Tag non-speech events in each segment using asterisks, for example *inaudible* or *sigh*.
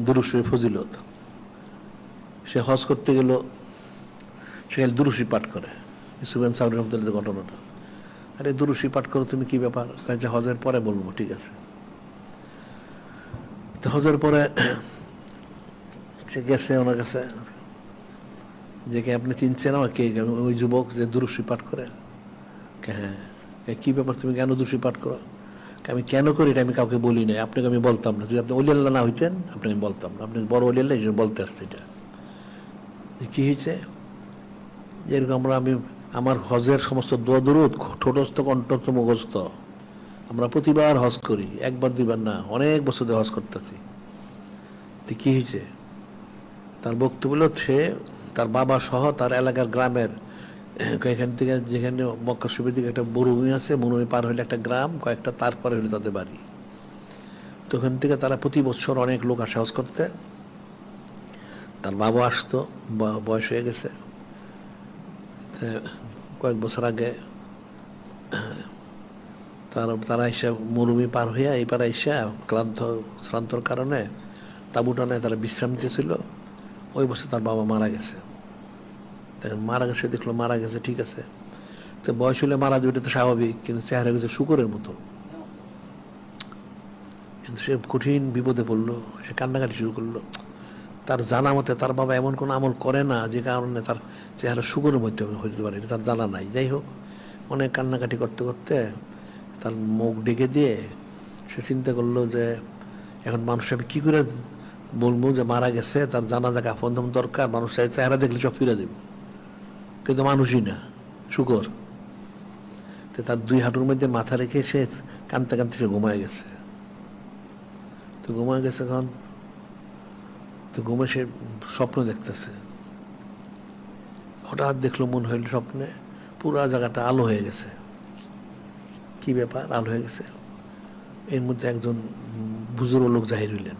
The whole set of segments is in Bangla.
দুরুশের ফজিলত। সে হজ করতে গেল সে খালি দুরুশি পাঠ করে। ইসুবেন সাউদ রহমতুল্লাহ ঘটনাটা। আরে দুরুশি পাঠ করো, তুমি কি ব্যাপার? যে হজের পরে বলব, ঠিক আছে। তো হজের পরে সে গেছে ওনার কাছে। যে কে আপনি চিনছেন আমার কে ওই যুবক যে দুরুশি পাঠ করে? হ্যাঁ। কি ব্যাপার? তুমি কেন দুরুশি পাঠ করো? আমি কেন করি এটা আমি কাউকে বলি নাই। আপনাকে আমি বলতাম না। যদি আপনি অলি আল্লাহ না হইতেন, আপনাকে আমি বলতাম না। আপনি বড় অলি আল্লাহ, এই জন্য বলতে আসছে এটা। কি হয়েছে? যেরকম আমরা, আমি, আমার হজের সমস্ত দোয়া দরুদ, ঠোঁটস্থ, কণ্ঠস্থ, মুখস্থ, আমরা প্রতিবার হজ করি, একবার, দুইবার না, অনেক বছর ধরে হজ করতেছি। তো কি হয়েছে? তার বক্তব্য হলো সে তার বাবা সহ তার এলাকার গ্রামের এখান থেকে, যেখানে মক্কা শিবের দিকে একটা মরুভূমি আছে, মরুভূমি পার হলে একটা গ্রাম, কয়েকটা তারপরে হলো তাদের বাড়ি। তো ওখান থেকে তারা প্রতি বছর অনেক লোক আসা হজ করতে। তার বাবা আসতো বয়স হয়ে গেছে। কয়েক বছর আগে, তারা তারা এসে মরুভূমি পার হইয়া, এই পারে এসে ক্লান্ত, শ্রান্তর কারণে তাবুটানে তারা বিশ্রাম নিতেছিল। ওই বছর তার বাবা মারা গেছে। মারা গেছে, দেখল মারা গেছে, ঠিক আছে। তো বয়স হলে মারা যাবে, এটা তো স্বাভাবিক, কিন্তু চেহারা গেছে শুকরের মতো। কিন্তু সে কঠিন বিপদে পড়ল, সে কান্নাকাটি শুরু করল। তার জানা মতে তার বাবা এমন কোনো আমল করে না, যে কারণে তার চেহারা শুকরের মধ্যে হইতে পারে তার জানা নাই। যাই হোক, অনেক কান্নাকাটি করতে করতে তার মুখ ডেকে দিয়ে সে চিন্তা করল যে, এখন মানুষ আমি কি করে বলব যে মারা গেছে, তার জানা যা কাফন দরকার মানুষ চাই চেহারা দেখলে সব ফিরে দেব। কিন্তু মানুষই না। শুকর। তো তার দুই হাঁটুর মধ্যে মাথা রেখে সে কানতে কানতে সে ঘুমায় গেছে। তো ঘুমায় গেছে এখন। তো ঘুমে সে স্বপ্ন দেখতেছে। হঠাৎ দেখল মন হইল স্বপ্নে, পুরা জায়গাটা আলো হয়ে গেছে। কি ব্যাপার? আলো হয়ে গেছে। এর মধ্যে একজন বুজুর্গ লোক জাহির হইলেন।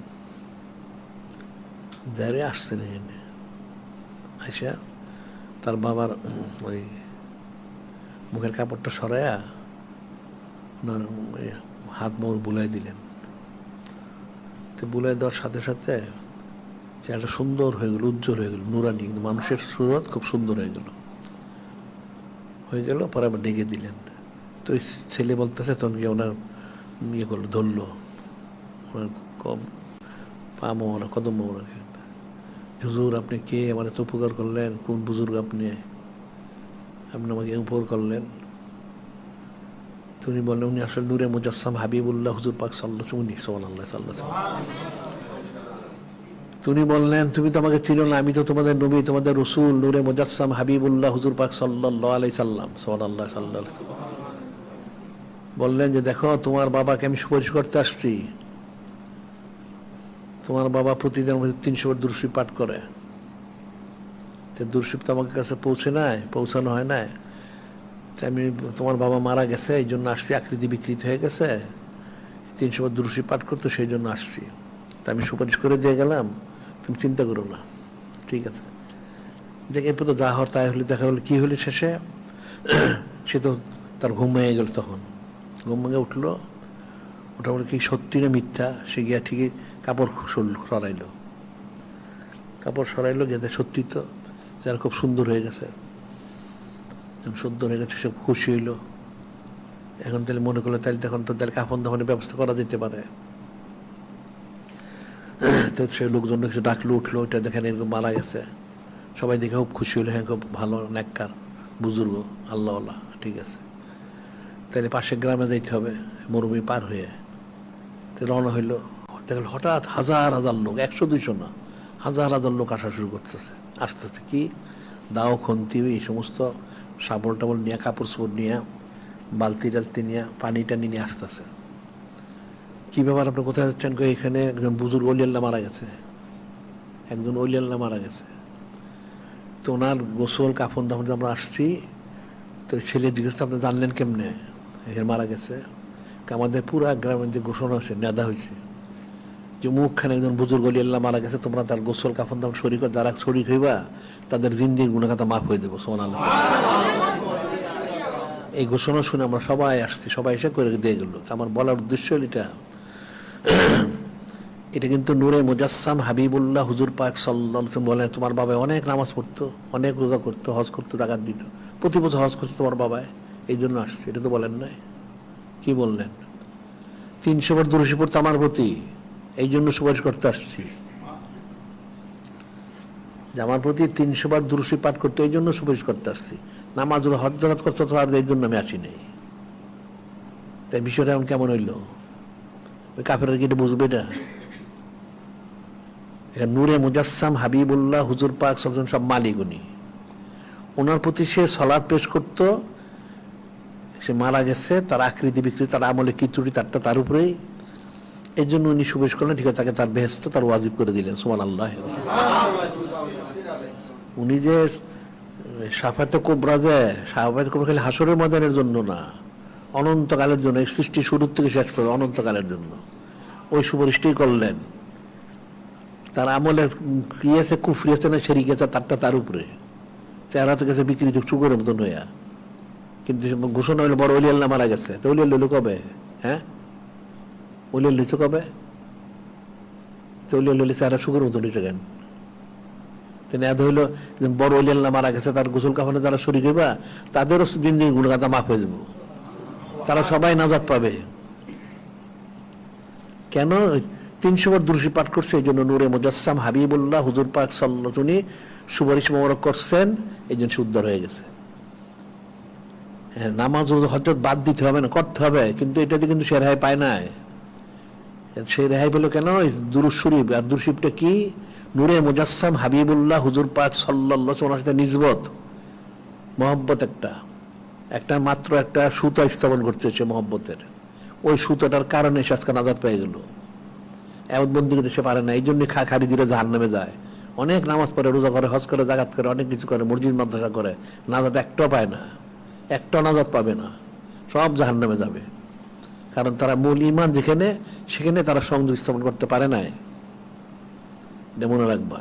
জাহিরে আসছেন এখানে। আইসা তার বাবার ওই মুখের কাপড়টা সরায়া ওনার হাত মোর বুলাই দিলেন। তো বুলাই দেওয়ার সাথে সাথে চেহারাটা সুন্দর হয়ে গেল, উজ্জ্বল হয়ে গেল, নুরানি, কিন্তু মানুষের সুরত খুব সুন্দর হয়ে গেল। হয়ে গেল, পরে আবার ডেকে দিলেন। তো ওই ছেলে বলতেছে তখন গিয়ে ওনার ইয়ে করল, ধরলো। ওনার কম পা ওরা কদম ওনাকে হুজুর, আপনি কে? আমার এত উপকার করলেন। কোন বুজুর্গ আপনি? আপনি আমাকে উপকার করলেন। তুমি বললেন, উনি আসলে নূরে মুজাসসাম হাবিবুল্লাহ হুজুর পাক সাল্লাহ উনি সোমান আল্লাহ সাল্লাহ তুমি বললেন, তুমি তো আমাকে চিনো না, আমি তো তোমাদের নবী, তোমাদের রসুল, নূরে মুজাসসাম হাবিবুল্লাহ হুজুর পাক সাল্লাহ আলাই সাল্লাম সোমান আল্লাহ সাল্লাহ বললেন যে, দেখো, তোমার বাবাকে আমি সুপারিশ করতে আসছি। তোমার বাবা প্রতিদিন মধ্যে তিনশো বার দুরশি পাঠ করে। তো তো আমাকে কাছে পৌঁছে নাই, পৌঁছানো হয় নাই। তাই আমি তোমার বাবা মারা গেছে, এই জন্য আসছি, আকৃতি বিকৃত হয়ে গেছে। তিনশো বার দুরশি পাঠ করতো, সেই জন্য আসছি। তা আমি সুপারিশ করে দিয়ে গেলাম, তুমি চিন্তা করো না, ঠিক আছে। যে এরপর তো যা হওয়ার তাই হলে, দেখা হলো কি হলো শেষে? সে তো তার ঘুম ভেঙে গেল তখন। ঘুম ভেঙে উঠল ওটা বলে কি সত্যি না মিথ্যা, সে গিয়া ঠিকই কাপড় সরাইলো। কাপড় সরাইলো গেতে সত্যি তো যারা খুব সুন্দর হয়ে গেছে। যখন সুন্দর হয়ে গেছে, সব খুশি হইল। এখন তাহলে মনে করল, তাহলে তখন তো তাহলে কাপড় দাফনের ব্যবস্থা করা যেতে পারে। তো সে লোকজন কিছু ডাকলো, উঠল এটা দেখেন এরকম মারা গেছে। সবাই দেখে খুব খুশি হলো হ্যাঁ খুব ভালো নেককার বুজুর্গ আল্লাহ আল্লাহ ঠিক আছে। তাহলে পাশের গ্রামে যাইতে হবে, মরুভূমি পার হয়ে। তো রওনা হইল। দেখল হঠাৎ হাজার হাজার লোক, একশো, দুইশো না, হাজার হাজার লোক আসা শুরু করতেছে। আসতেছে কি? দাও, খন্তি, এই সমস্ত সাবল টাবল নিয়ে, কাপড় চোপড় নিয়ে, বালতি টালতি নিয়ে, পানি টানি নিয়ে আসতেছে। কি ব্যাপার, আপনি কোথায় যাচ্ছেন এখানে একজন বুজুর্গ অলিয়াল্লাহ মারা গেছে। একজন অলিয়াল্লাহ মারা গেছে। তো ওনার গোসল, কাফন দাফন আমরা আসছি। তো ছেলে জিজ্ঞেস আপনি জানলেন কেমনে? এখানে মারা গেছে। আমাদের পুরা গ্রামের যে ঘোষণা হয়েছে, নেদা হয়েছে। যে মুখখানে একজন বুজুর্গ অলিয়াল্লাহ মারা গেছে, তোমরা তার গোসল, কাফন, দাফন শরীর যারা শরীর হইবা, তাদের জিন্দির গুণাখাতা মাফ হয়ে দেবো সোমান আল্লাহ এই ঘোষণা শুনে আমরা সবাই আসছি, সবাই এসে করে দিয়ে গেল। আমার বলার উদ্দেশ্য এটা। *clears throat* এটা কিন্তু নূরে মুজাসসাম হাবিবুল্লাহ হুজুর পাক সাল্লাল্লাহু বলে, তোমার বাবা অনেক নামাজ পড়তো, অনেক রোজা করতো, হজ করতো, জাকাত দিত। প্রতি বছর হজ করতো তোমার বাবায়, এই জন্য আসছে, এটা তো বলেন নাই। কি বললেন? তিনশো বার দুরুশি পড়তো আমার প্রতি। এই জন্য সুপারিশ করতে আসছি। আমার প্রতি তিনশো বার দুরুশি পাঠ করতে এই জন্য সুপারিশ করতে আসছি। নামাজ হজ করতে তো আর এই জন্য আমি আসি নাই। তাই বিষয়টা এমন কেমন হইল? ওই কাফের কি এটা বুঝবে এটা? নূরে মুজাসসাম হাবিবুল্লাহ হুজুর পাক সবজন সব মালিক উনি। ওনার প্রতি সে সলাদ পেশ করত, সে মারা গেছে, তার আকৃতি বিকৃতি তার আমলে কি ত্রুটি, তারটা তার উপরেই এই জন্য উনি সুবেশ করলেন, ঠিক আছে, তাকে তার বেহেস্ত তার ওয়াজিব করে দিলেন সুমান আল্লাহ উনি যে সাফাতে কোবরা যে, সাফাতে কোবরা খালি হাসরের ময়দানের জন্য না, অনন্তকালের জন্য সৃষ্টি শুরুর থেকে শেষ করে অনন্তকালের জন্য। ওই সুপারিশটাই করলেন। তার আমলে কি আছে কুফরি আছে না, সেরিক আছে, তারটা তার উপরে। চেহারা থেকে গেছে বিকৃত চুকের মতন হইয়া। কিন্তু ঘোষণা হইল, বড় অলিয়াল্লা মারা গেছে। তো অলিয়াল লইলো কবে? হ্যাঁ? লইছে কবে তো অলিয়াল লইলে চেহারা সুখের মতন হয়েছে কেন তিনি এত বড় মারা গেছে তার গোসল যারা তাদেরও দিন দিন গুণগাতা মাফ হয়ে যাব তারা সবাই পাবে কেন তিনশো বার দুরুশি পাঠ করছে এই জন্য নূরে মুজাসসাম হাবিবুল্লাহ হুজুর পাক সাল্লাহ সুপারিশ মোবারক করছেন এই জন্য সে উদ্ধার হয়ে গেছে হ্যাঁ নামাজ হজরত বাদ দিতে হবে না করতে হবে কিন্তু এটাতে কিন্তু সে রেহাই পায় নাই। সেই রেহাই পেল কেন? দুরুশ শরীফ। আর দুরুশিফটা কি? নূরে মুজাসসাম হাবিবুল্লাহ হুজুর পাক সাল্লাহ ওনার সাথে নিজবত। মহব্বত একটা। একটা মাত্র একটা সুতো স্থাপন করতে হচ্ছে মহব্বতের। ওই সুতোটার কারণে সে আজকে নাজাদ পেয়ে গেল। এমন বন্দি করতে সে পারে না। এই জন্য খা খারি দিলে জাহান নামে যায়। অনেক নামাজ পড়ে, রোজা করে, হজ করে জাগাত করে, অনেক কিছু করে, মসজিদ, মাদ্রাসা করে। নাজাদ একটাও পায় না। একটাও নাজাদ পাবে না। সব জাহান নামে যাবে। কারণ তারা মূল ইমান যেখানে সেখানে তারা সংযোগ স্থাপন করতে পারে নাই। মনে রাখবা।